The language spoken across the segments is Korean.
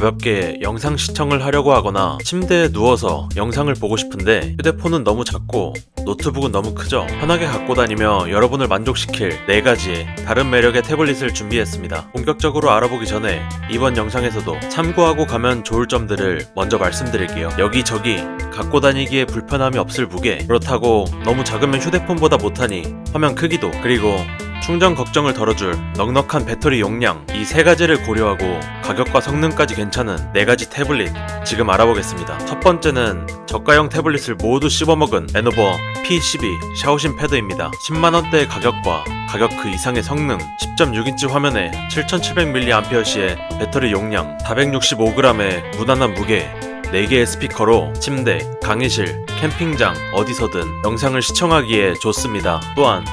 가볍게 영상 시청을 하려고 하거나 침대에 누워서 영상을 보고 싶은데 휴대폰은 너무 작고 노트북은 너무 크죠. 편하게 갖고 다니며 여러분을 만족시킬 4가지의 다른 매력의 태블릿을 준비했습니다. 본격적으로 알아보기 전에 이번 영상에서도 참고하고 가면 좋을 점들을 먼저 말씀드릴게요. 여기저기 갖고 다니기에 불편함이 없을 무게 그렇다고 너무 작으면 휴대폰보다 못하니 화면 크기도 그리고 충전 걱정을 덜어줄 넉넉한 배터리 용량 이 세 가지를 고려하고 가격과 성능까지 괜찮은 네 가지 태블릿 지금 알아보겠습니다. 첫 번째는 저가형 태블릿을 모두 씹어먹은 레노버 P12 샤오신 패드입니다. 10만원대의 가격과 가격 그 이상의 성능 10.6인치 화면에 7700mAh의 배터리 용량 465g의 무난한 무게 4개의 스피커로 침대, 강의실, 캠핑장 어디서든 영상을 시청하기에 좋습니다. 또한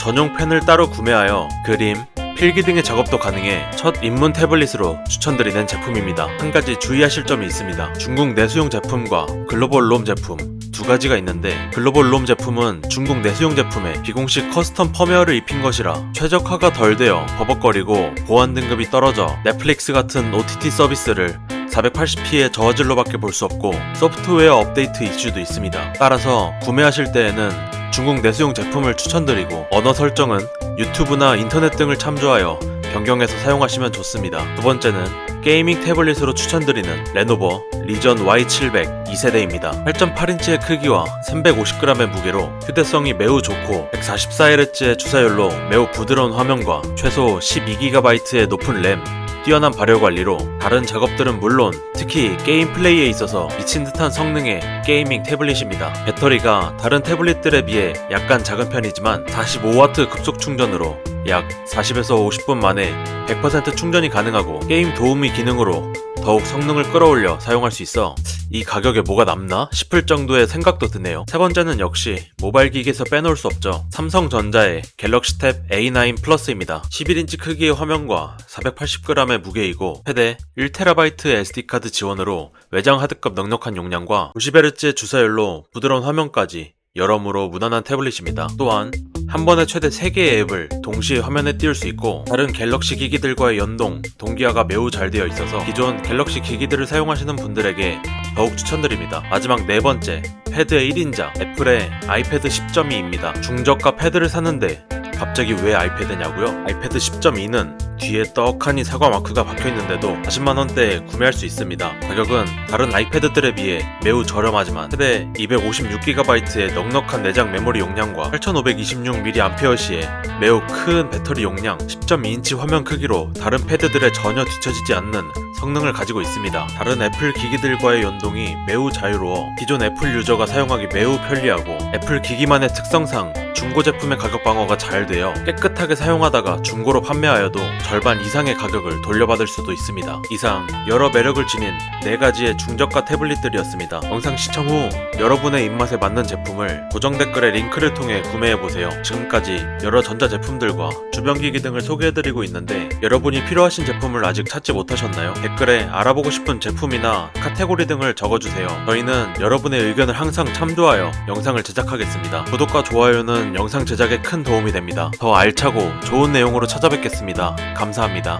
전용 펜을 따로 구매하여 그림, 필기 등의 작업도 가능해 첫 입문 태블릿으로 추천드리는 제품입니다. 한 가지 주의하실 점이 있습니다. 중국 내수용 제품과 글로벌 롬 제품 두 가지가 있는데 글로벌 롬 제품은 중국 내수용 제품에 비공식 커스텀 펌웨어를 입힌 것이라 최적화가 덜 되어 버벅거리고 보안 등급이 떨어져 넷플릭스 같은 OTT 서비스를 480p의 저화질로밖에 볼 수 없고 소프트웨어 업데이트 이슈도 있습니다. 따라서 구매하실 때에는 중국 내수용 제품을 추천드리고 언어 설정은 유튜브나 인터넷 등을 참조하여 변경해서 사용하시면 좋습니다. 두 번째는 게이밍 태블릿으로 추천드리는 레노버 리전 Y700 2세대입니다. 8.8인치의 크기와 350g의 무게로 휴대성이 매우 좋고 144Hz의 주사율로 매우 부드러운 화면과 최소 12GB의 높은 램, 뛰어난 발열 관리로 다른 작업들은 물론 특히 게임 플레이에 있어서 미친 듯한 성능의 게이밍 태블릿입니다. 배터리가 다른 태블릿들에 비해 약간 작은 편이지만 45W 급속 충전으로 약 40에서 50분 만에 100% 충전이 가능하고 게임 도우미 기능으로 더욱 성능을 끌어올려 사용할 수 있어 이 가격에 뭐가 남나 싶을 정도의 생각도 드네요. 세 번째는 역시 모바일 기기에서 빼놓을 수 없죠. 삼성전자의 갤럭시 탭 A9 플러스입니다. 11인치 크기의 화면과 480g의 무게이고 최대 1TB SD카드 지원으로 외장 하드급 넉넉한 용량과 90Hz의 주사율로 부드러운 화면까지 여러모로 무난한 태블릿입니다. 또한 한 번에 최대 3개의 앱을 동시에 화면에 띄울 수 있고 다른 갤럭시 기기들과의 연동, 동기화가 매우 잘 되어 있어서 기존 갤럭시 기기들을 사용하시는 분들에게 더욱 추천드립니다. 마지막 네 번째, 패드의 1인자, 애플의 아이패드 10.2입니다. 중저가 패드를 샀는데 갑자기 왜 아이패드냐고요? 아이패드 10.2는 뒤에 떡하니 사과 마크가 박혀 있는데도 40만 원대에 구매할 수 있습니다. 가격은 다른 아이패드들에 비해 매우 저렴하지만 최대 256GB의 넉넉한 내장 메모리 용량과 8526mAh의 매우 큰 배터리 용량, 10.2인치 화면 크기로 다른 패드들에 전혀 뒤처지지 않는 성능을 가지고 있습니다. 다른 애플 기기들과의 연동이 매우 자유로워 기존 애플 유저가 사용하기 매우 편리하고 애플 기기만의 특성상 중고 제품의 가격 방어가 잘 되어 깨끗하게 사용하다가 중고로 판매하여도 절반 이상의 가격을 돌려받을 수도 있습니다. 이상 여러 매력을 지닌 4가지의 중저가 태블릿들이었습니다. 영상 시청 후 여러분의 입맛에 맞는 제품을 고정 댓글에 링크를 통해 구매해보세요. 지금까지 여러 전자제품들과 주변기기 등을 소개해드리고 있는데 여러분이 필요하신 제품을 아직 찾지 못하셨나요? 댓글에 알아보고 싶은 제품이나 카테고리 등을 적어주세요. 저희는 여러분의 의견을 항상 참조하여 영상을 제작하겠습니다. 구독과 좋아요는 영상 제작에 큰 도움이 됩니다. 더 알차고 좋은 내용으로 찾아뵙겠습니다. 감사합니다.